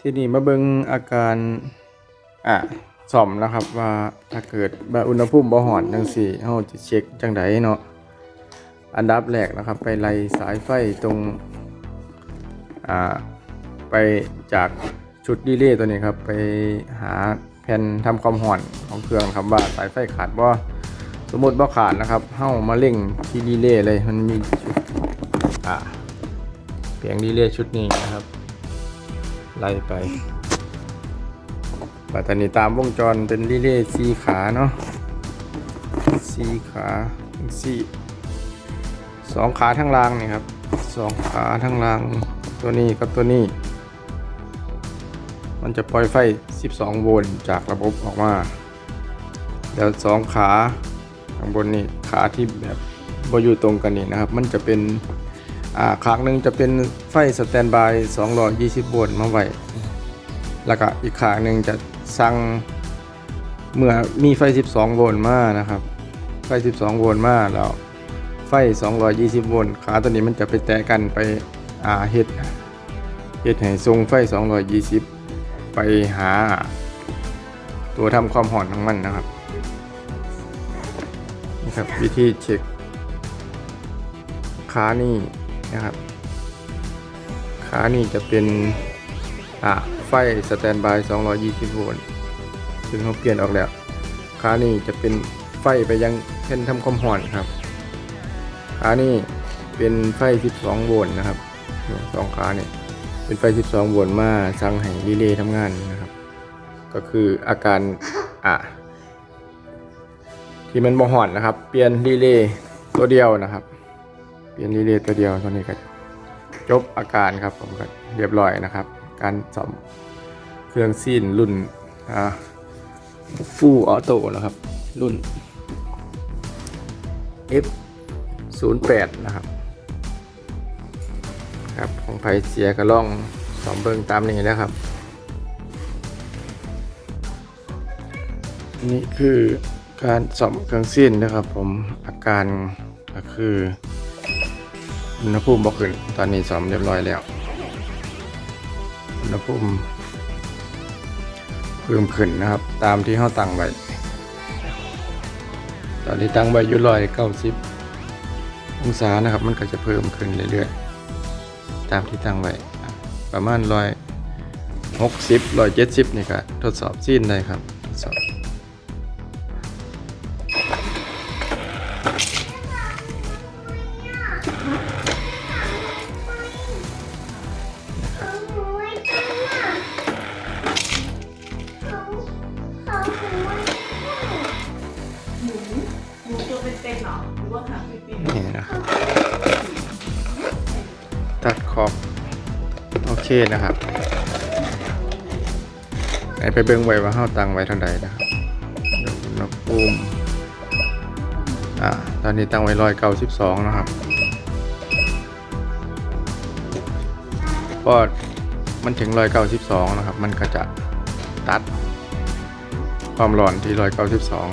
ที่นี่มาเบิงอาการอะสอมนะครับว่าถ้าเกิดแบบอุณหภูมิบ่ห่อนจังสี่เฮาจะเช็คจังไดเนาะอันดับแรกนะครับ ไปไล่สายไฟตรงอ่าไปจากชุดดีเลย์ตัวนี้ครับ ไปหาแผ่นทำความห่อนของเครื่องครับว่าสายไฟขาดบ่สมมติบ่ขาดนะครับเฮามาเร่งที่ดีเลย์เลยมันมีชุดอ่าเพียงดีเลย์ชุดนี้นะครับ ไล่ไปปัตตานีตามวงจรเป็นรีเลย์สีขาเนาะสีขาสีสองขาทั้งรางนี่ครับสองขาทั้งรางตัวนี้กับตัวนี้ มันจะปล่อยไฟ 12 โวลต์จากระบบออกมาแล้วสองขาข้างบนนี่ขาที่แบบบอยู่ตรงกันนี่นะครับ มันจะเป็น ขางหนึ่งจะเป็นไฟสแตนบาย220โวลต์มาไว้แล้วก็อีกขางหนึ่งจะสั่งเมื่อมีไฟ 12 โวลต์มานะครับ ไฟ 12 โวลต์มาแล้วไฟ 220 โวลต์ขาตัวนี้มันจะไปแตะกันไปอาเฮ็ดเฮ็ดให้ทรงไฟ 220 ไปหา ตัวทำความห่อนของมันนะครับนี่ครับวิธีเช็คขานี่ นะครับ ขานี่จะเป็นอ่าไฟสแตนบาย 220 โวลต์ซึ่งเขาเปลี่ยนออกแล้ว ขานี่จะเป็นไฟไปยังแท่นทำความร้อนครับ ขานี่เป็นไฟ 12 โวลต์นะครับสองขานี่เป็นไฟ 12 โวลต์มาสั่งให้รีเลย์ทำงานนะครับ ก็คืออาการอะที่มันบ่ห่อนนะครับ เปลี่ยนรีเลย์ตัวเดียวนะครับ ลี่ยนรีเลย์ตัวเดียวตัวนี้ก็จบอาการครับผมก็เรียบร้อยนะครับ การซ่อมเครื่องซีนรุ่นฟูออโต้นะครับ รุ่น F 0 8นะครับ ครับของไผเสียก็ล่องสอมเบิงตามนี้นะครับ นี่คือการซ่อมเครื่องซีนนะครับ ผมอาการก็คือ อุณหภูมิบ่ขึ้น ตอนนี้ซ้อมเรียบร้อยแล้ว อุณหภูมิเพิ่มขึ้นนะครับ ตามที่เราตั้งไว้ ตอนที่ตั้งไว้อยู่ร้อยเก้าสิบองศานะครับ มันก็จะเพิ่มขึ้นเรื่อยๆ ตามที่ตั้งไว้ ประมาณร้อยหกสิบร้อยเจ็ดสิบนี่ก็ทดสอบซีนได้ครับ อบโอเคนะครับไหนไปเบิ่งไว้ว่าเฮาตังไว้เท่าใดนะครับเดี๋ยวอุณหภูมิอ่าตอนนี้ตั้งไว้ร้อยเก้าสิบสองนะครับพอมันถึงร้อยเก้าสิบสองนะครับ มันก็จะตัดความร้อนที่ร้อยเก้าสิบสอง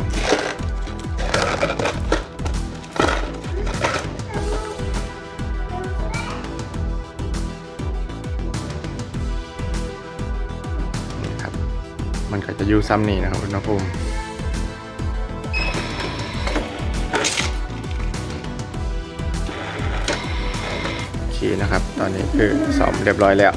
มันก็จะอยู่ซ้ำนี่นะครับอุณหภูมิโอเคนะครับ ตอนนี้คือซ้อมเรียบร้อยแล้ว